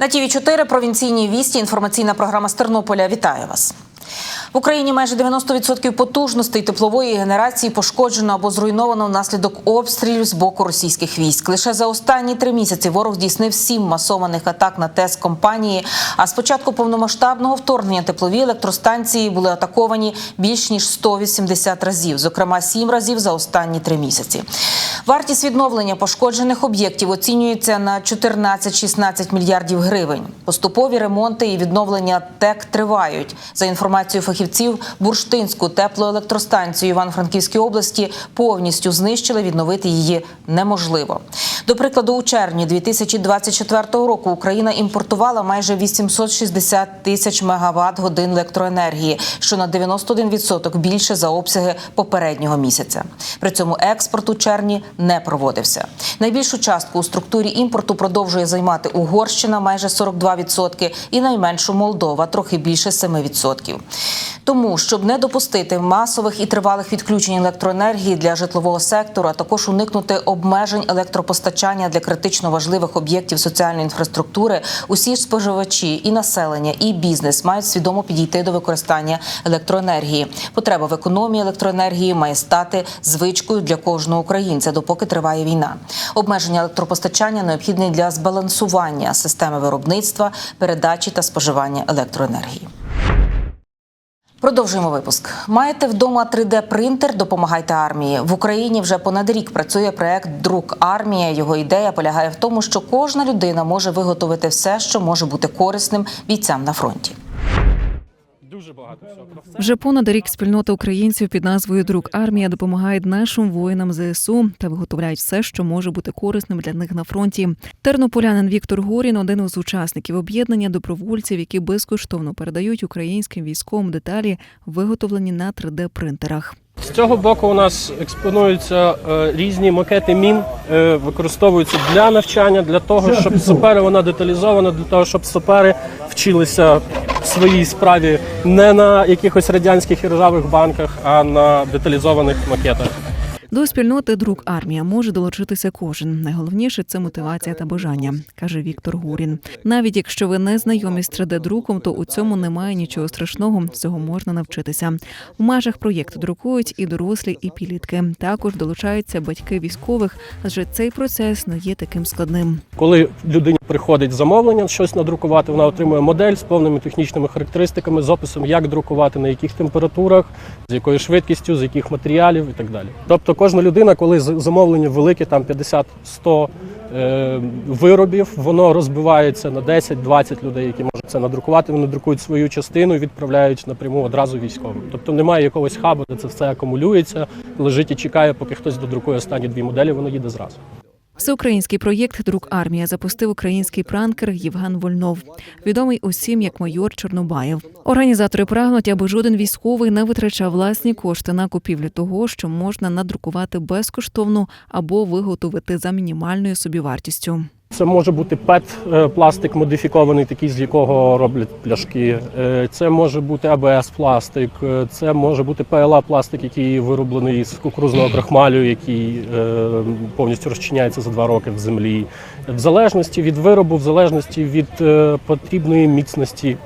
На ТІВІ 4 провінційні вісті. Інформаційна програма з Тернополя. Вітаю вас. В Україні майже 90% потужностей теплової генерації пошкоджено або зруйновано внаслідок обстрілів з боку російських військ. Лише за останні три місяці ворог здійснив сім масованих атак на ТЕС компанії. А з початку повномасштабного вторгнення теплові електростанції були атаковані більш ніж 180 разів, зокрема сім разів за останні три місяці. Вартість відновлення пошкоджених об'єктів оцінюється на 14-16 мільярдів гривень. Поступові ремонти і відновлення ТЕК тривають. За інформацією фахівців, бурштинську теплоелектростанцію Івано-Франківській області повністю знищили. Відновити її неможливо. До прикладу, у червні 2024 року Україна імпортувала майже 860 тисяч мегаватт годин електроенергії, що на 91% більше за обсяги попереднього місяця. При цьому експорт у червні не проводився. Найбільшу частку у структурі імпорту продовжує займати Угорщина майже 42% і найменшу Молдова трохи більше 7%. Тому, щоб не допустити масових і тривалих відключень електроенергії для житлового сектору, а також уникнути обмежень електропостачання для критично важливих об'єктів соціальної інфраструктури, усі споживачі і населення, і бізнес мають свідомо підійти до використання електроенергії. Потреба в економії електроенергії має стати звичкою для кожного українця, допоки триває війна. Обмеження електропостачання необхідне для збалансування системи виробництва, передачі та споживання електроенергії. Продовжуємо випуск. Маєте вдома 3D-принтер? Допомагайте армії. В Україні вже понад рік працює проект Друк армія. Його ідея полягає в тому, що кожна людина може виготовити все, що може бути корисним бійцям на фронті. Дуже багато всього. Вже понад рік спільнота українців під назвою Друк армія допомагає нашим воїнам ЗСУ та виготовляють все, що може бути корисним для них на фронті. Тернополянин Віктор Горін один із учасників об'єднання добровольців, які безкоштовно передають українським військовим деталі, виготовлені на 3D принтерах. З цього боку у нас експонуються е, різні макети мін, е, використовуються для навчання, для того, щоб сапери вона деталізована, для того, щоб сапери вчилися своїй справі не на якихось радянських і ржавих банках, а на деталізованих макетах. До спільноти Друк армія може долучитися кожен. Найголовніше це мотивація та бажання, каже Віктор Гурін. Навіть якщо ви не знайомі з 3D-друком, то у цьому немає нічого страшного. Цього можна навчитися. В межах проєкту друкують і дорослі, і підлітки. Також долучаються батьки військових, адже цей процес не є таким складним. Коли людині приходить замовлення щось надрукувати, вона отримує модель з повними технічними характеристиками, з описом, як друкувати, на яких температурах, з якою швидкістю, з яких матеріалів і так далі. Тобто кожна людина, коли замовлення велике, там 50-100 е, виробів, воно розбивається на 10-20 людей, які можуть це надрукувати. Вони друкують свою частину і відправляють напряму одразу військовим. Тобто немає якогось хабу, де це все акумулюється, лежить і чекає, поки хтось додрукує останні дві моделі, воно їде зразу. Всеукраїнський проєкт Друк армія запустив український пранкер Євген Вольнов, відомий усім як майор Чорнобаєв. Організатори прагнуть, аби жоден військовий не витрачав власні кошти на купівлю того, що можна надрукувати безкоштовно або виготовити за мінімальною собівартістю. Це може бути пет е, модифікований, такий з якого роблять пляшки. Е, Це може бути АБС пластик, е, це може бути ПЛА пластик, який вироблений з кукурузного крахмалю, який повністю розчиняється за два роки в землі. В залежності від виробу, в залежності від потрібної міцності.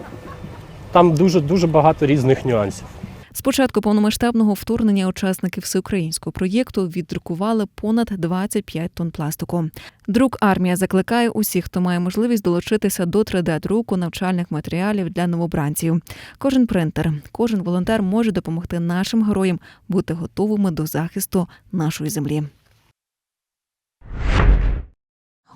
Там дуже дуже багато різних нюансів. З початку повномасштабного вторгнення учасники всеукраїнського проєкту віддрукували понад 25 тонн пластику. Друк армія закликає усіх, хто має можливість долучитися до 3D-друку навчальних матеріалів для новобранців. Кожен принтер, кожен волонтер може допомогти нашим героям бути готовими до захисту нашої землі.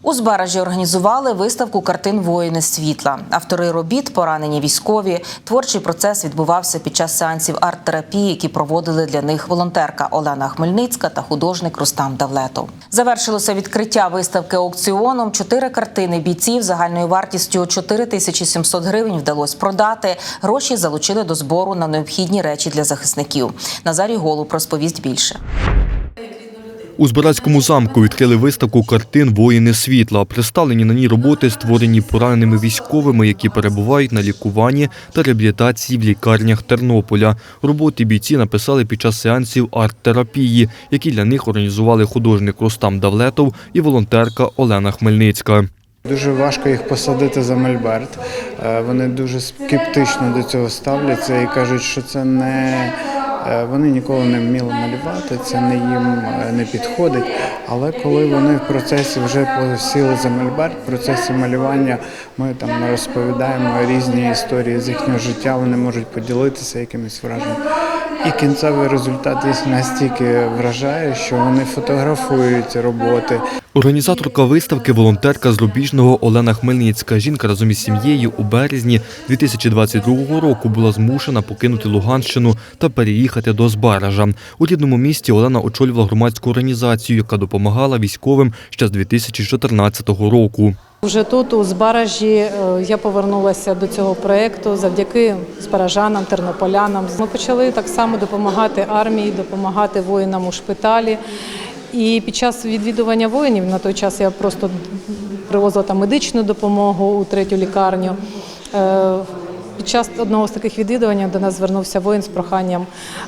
У Збаражі організували виставку картин Воїни світла. Автори робіт, поранені військові. Творчий процес відбувався під час сеансів арт-терапії, які проводили для них волонтерка Олена Хмельницька та художник Рустам Давлетов. Завершилося відкриття виставки аукціоном. Чотири картини бійців загальною вартістю 4700 гривень вдалося продати. Гроші залучили до збору на необхідні речі для захисників. Назарій Голуб розповість більше. У Збаразькому замку відкрили виставку картин Воїни світла. Представлені на ній роботи, створені пораненими військовими, які перебувають на лікуванні та реабілітації в лікарнях Тернополя. Роботи бійці написали під час сеансів арт-терапії, які для них організували художник Рустам Давлетов і волонтерка Олена Хмельницька. Дуже важко їх посадити за мольберт. Е, Вони дуже скептично до цього ставляться і кажуть, що це не вони ніколи не вміли малювати, це не їм е, не підходить. Але коли вони в процесі вже посіли за мольберт, в процесі малювання ми там розповідаємо різні історії з їхнього життя, вони можуть поділитися якимись враженнями. І кінцевий результат настільки вражає, що вони фотографують роботи, Організаторка виставки, волонтерка з Рубіжного Олена Хмельницька. Жінка разом із сім'єю у березні 2022 року була змушена покинути Луганщину та переїхати до Збаража. У рідному місті Олена очолювала громадську організацію, яка допомагала військовим ще з 2014 року. Вже тут, у Збаражі, е, я повернулася до цього проєкту завдяки збаражанам, тернополянам. Ми почали так само допомагати армії, допомагати воїнам у шпиталі. І під час відвідування воїнів на той час я просто привозила там медичну допомогу у третю лікарню. Е, Під час одного з таких відвідувань до нас звернувся воїн з проханням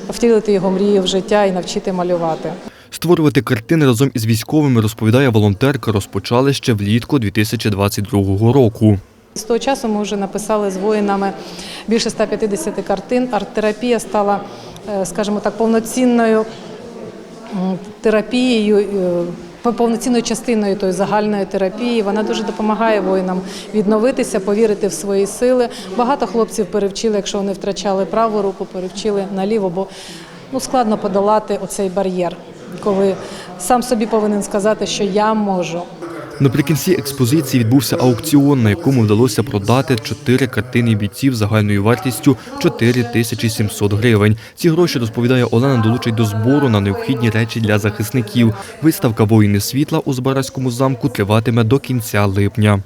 втілити його мрію в життя і навчити малювати. Створювати картини разом із військовими, розповідає волонтерка, розпочали ще влітку 2022 року. З того часу ми вже написали з воїнами більше 150 картин. Арт-терапія стала, е, скажімо так, повноцінною терапією, е, повноцінною частиною тої загальної терапії. Вона дуже допомагає воїнам відновитися, повірити в свої сили. Багато хлопців перевчили, якщо вони втрачали праву руку, перевчили наліво, бо ну, складно подолати оцей бар'єр, коли сам собі повинен сказати, що я можу. Наприкінці експозиції відбувся аукціон, на якому вдалося продати чотири картини бійців загальною вартістю 4 тисячі 700 гривень. Ці гроші, розповідає Олена, долучать до збору на необхідні речі для захисників. Виставка Воїни світла у Збаразькому замку триватиме до кінця липня.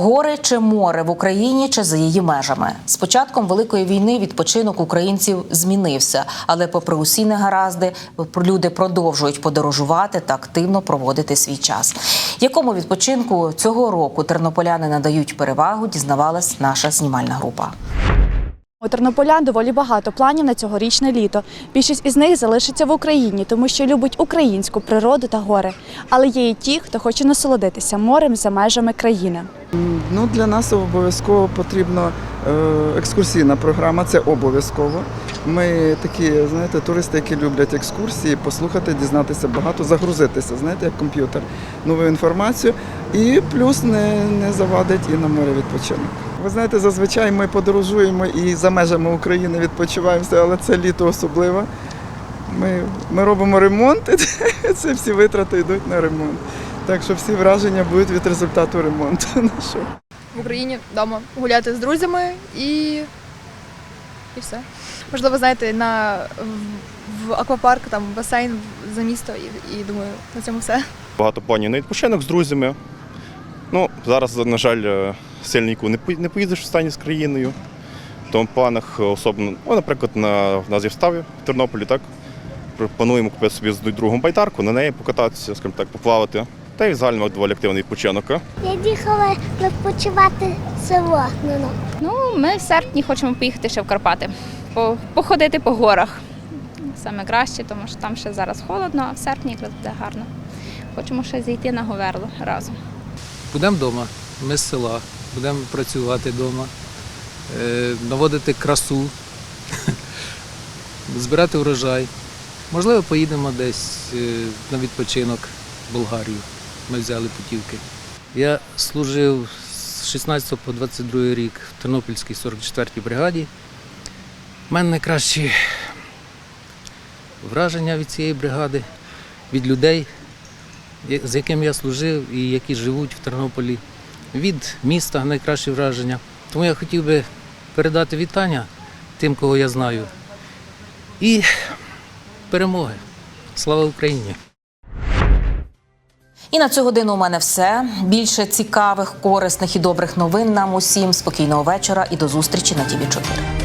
Гори чи море в Україні чи за її межами. З початком великої війни відпочинок українців змінився, але, попри усі негаразди, люди продовжують подорожувати та активно проводити свій час. Якому відпочинку цього року тернополяни надають перевагу, дізнавалась наша знімальна група. У тернополян доволі багато планів на цьогорічне літо. Більшість із них залишиться в Україні, тому що любить українську природу та гори. Але є і ті, хто хоче насолодитися морем за межами країни. Ну, для нас обов'язково потрібна е, екскурсійна програма, це обов'язково. Ми такі, знаєте, туристи, які люблять екскурсії, послухати, дізнатися багато, загрузитися, знаєте, як комп'ютер, нову інформацію. І плюс не, не завадить і на море відпочинок. Ви знаєте, зазвичай ми подорожуємо і за межами України відпочиваємося, але це літо особливе. Ми, ми робимо ремонт, і це всі витрати йдуть на ремонт. Так що всі враження будуть від результату ремонту нашого. в Україні вдома гуляти з друзями і, і все. Можливо, знаєте, на в, в аквапарк, там басейн за місто, і, і думаю, на цьому все. Багато планів на відпочинок з друзями. Ну, зараз, на жаль, е, сильно нікуди не пої- не поїдеш в стані з країною. В тому планах особливо, ну, наприклад, на, в нас є вставі в Тернополі, так? Плануємо купити собі з другом байдарку, на неї покататися, скажімо так, поплавати. Та й взагалі доволі активний відпочинок. Я їхала відпочивати в село. Ну, ну. Ну, ми в серпні хочемо поїхати ще в Карпати, походити по горах. Саме краще, тому що там ще зараз холодно, а в серпні якраз буде гарно. Хочемо ще зійти на Говерло разом. Будемо вдома, ми з села, будемо працювати вдома, е, наводити красу, збирати урожай. Можливо, поїдемо десь е, на відпочинок в Болгарію. Ми взяли путівки. Я служив з 16 по 22 рік в Тернопільській 44-й бригаді. У мене найкращі враження від цієї бригади, від людей, з яким я служив і які живуть в Тернополі, від міста найкращі враження. Тому я хотів би передати вітання тим, кого я знаю. І перемоги. Слава Україні! І на цю годину у мене все. Більше цікавих, корисних і добрих новин нам усім. Спокійного вечора і до зустрічі на ТІВІ 4